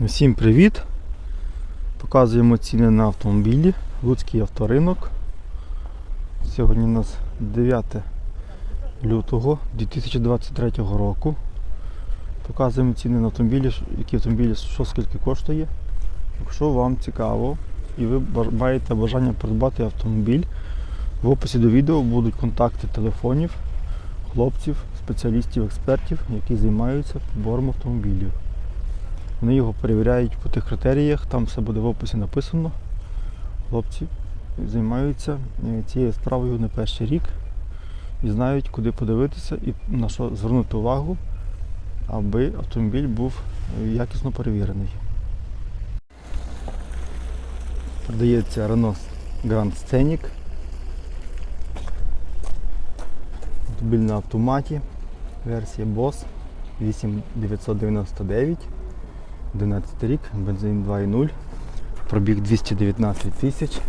Всім привіт! Показуємо ціни на автомобілі. Луцький авторинок. Сьогодні у нас 9 лютого 2023 року. Показуємо ціни на автомобілі, які автомобілі, що скільки коштує. Якщо вам цікаво і ви маєте бажання придбати автомобіль, в описі до відео будуть контакти телефонів хлопців, спеціалістів, експертів, які займаються підбором автомобілів. Вони його перевіряють по тих критеріях, там все буде в описі написано. Хлопці займаються е, цією справою не перший рік і знають, куди подивитися і на що звернути увагу, аби автомобіль був якісно перевірений. Продається Renault Grand Scenic. Автомобіль на автоматі. Версія BOSS 8999. 11 рік, бензин 2.0, пробіг 219 тисяч.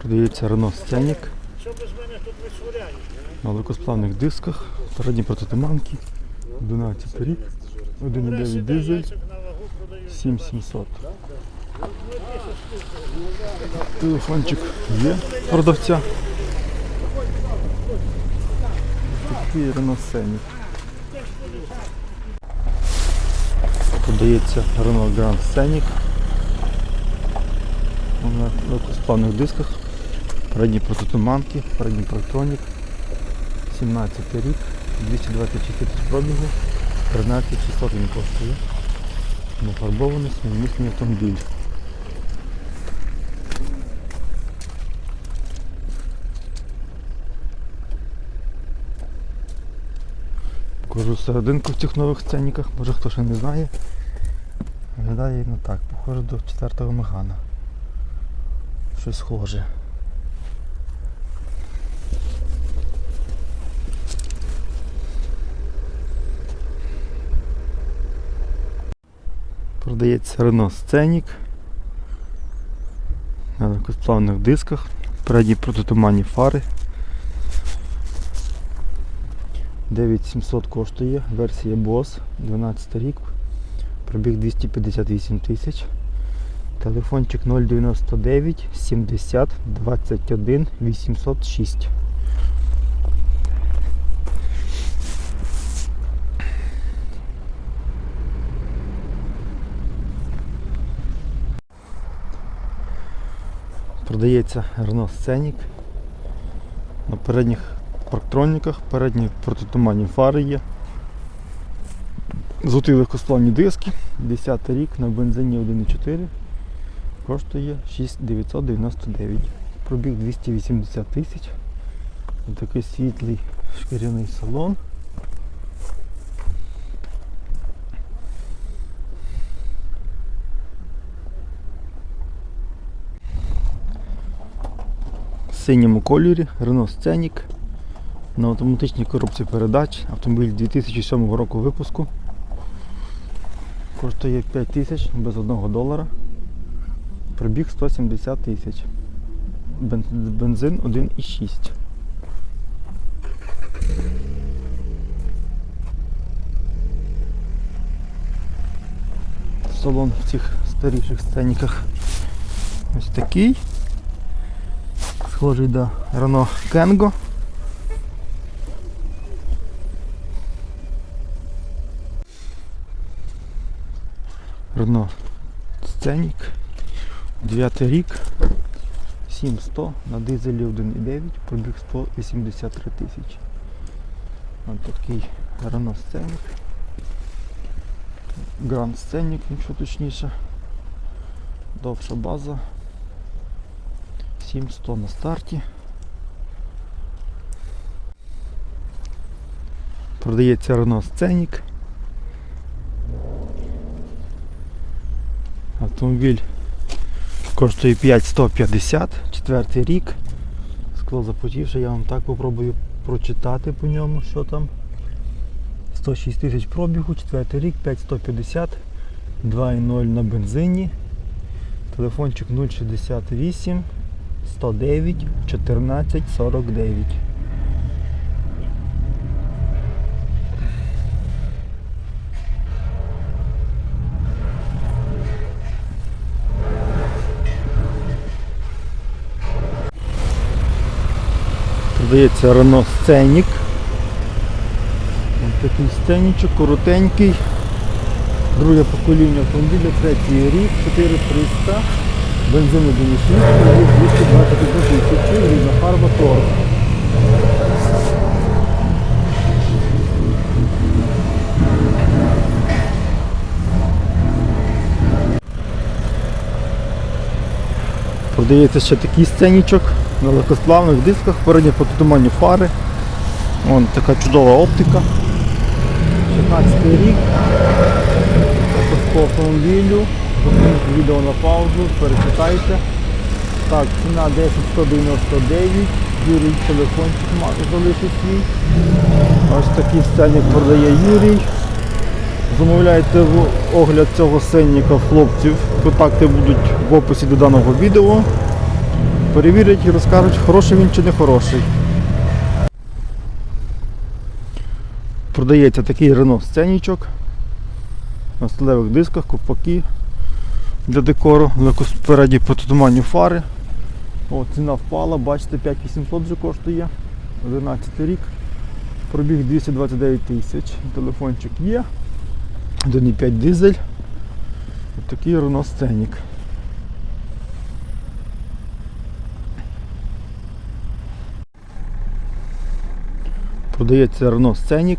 Продається тут висворяють? на легкосплавних дисках, передні протитуманки, 11 рік, 1.9 дизель, Яйця на вагу продають. 7700. Телефончик є продавця. Такий Scenic. Продається Renault Grand Scenic. На легкосплавних дисках. Передні протитуманки, передній протронік. 17 рік, 226 тисяч пробігу, 13 600 він коштує. Нафарбований смімісний автомобіль. Покажу серединку в цих нових сценіках, може хто ще не знає. Виглядає ну так, похоже до 4-го мегана. Щось схоже. Продається Renault Scenic на легкосплавних дисках, передні протитуманні фари. 9700 коштує, версія BOSS, 12 рік, пробіг 258 тисяч. Телефончик 099 70 21 806. Продається Renault Scenic. На передніх парктроніках, передні протитуманні фари є. Золоті легкосплавні диски, 10 рік на бензині 1,4 коштує 6999. Пробіг 280 тисяч. Такий світлий шкіряний салон. Синьому кольорі Renault Scenic на автоматичній коробці передач. Автомобіль 2007 року випуску. Коштує 5 тисяч без 1 долара. Пробіг 170 тисяч. Бензин 1,6. Салон в цих старіших сценіках ось такий. Схожий до Renault Kangoo. Renault Scenic. 9 рік. 7100 на дизелі 1,9, пробіг 183 тисячі. Ось такий Renault Scenic. Grand Scenic, якщо точніше. Довша база. 7100 на старті. Продається Renault Scenic. Автомобіль коштує 5150, четвертий рік. Скло запотівше, я вам так попробую прочитати по ньому, що там. 106 тисяч пробігу, четвертий рік, 5150, 2.0 на бензині. Телефончик 068 109 14 49. Продається Renault Scenic. Ось такий сценічок, коротенький. Друге покоління автомобіля, третій рік, 4300, бензин 1.6, 221 тисячі, рідна фарба торг. Продається ще такий сценічок на легкосплавних дисках, передні потуманні фари. Вон така чудова оптика. 16 рік. По автомобілю. Відео на паузу, перечитайте. Так, ціна 10199. Юрій телефончик залишив свій. Ось такий сценік продає Юрій. Замовляйте огляд цього сценника хлопців. Контакти будуть в описі до даного відео. Перевірять і розкажуть, хороший він чи не хороший. Продається такий Renault сценічок на сталевих дисках, ковпаки для декору, спереді потуманні фари. О, ціна впала, бачите, 5800 вже коштує. 11 рік. Пробіг 229 тисяч. Телефончик є. 1,5 дизель. Ось такий Renault Scenic. Продається Renault Scenic.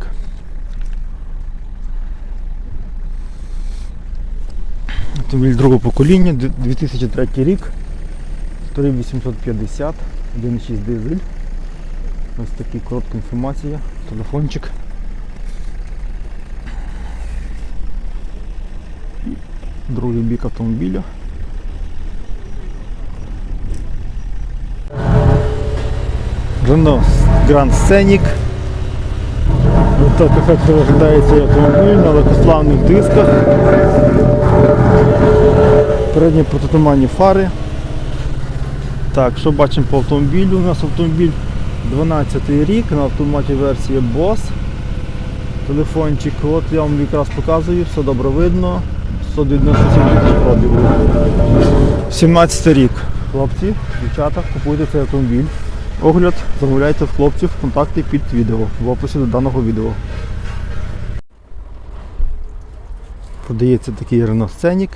Автомобіль другого покоління, 2003 рік, 3850, 1,6 дизель. Ось така коротка інформація, телефончик. Другий бік автомобіля. Renault Grand Scenic. Ось так ефектно виглядає цей автомобіль на легкославних дисках. Передні протитуманні фари. Так, що бачимо по автомобілю? У нас автомобіль 12 рік, на автоматі версія Boss. Телефончик, от я вам якраз показую, все добре видно. 197 тисяч пробігу. 17 рік. Хлопці, дівчата, купуйте цей автомобіль. Огляд замовляйте в хлопців контакти під відео в описі до даного відео. Продається такий Renault Scenic.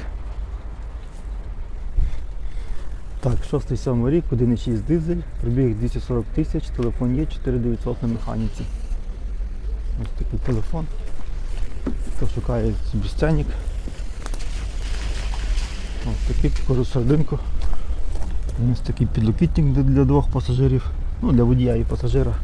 Так, 6-7 рік, 1,6 дизель, пробіг 240 тисяч, телефон є 4900 на механіці. Ось такий телефон. Хто шукає собі сценік. Ось такий покажу серединку. Ось такий підлокітник для двох пасажирів. Ну, для водія і пасажира.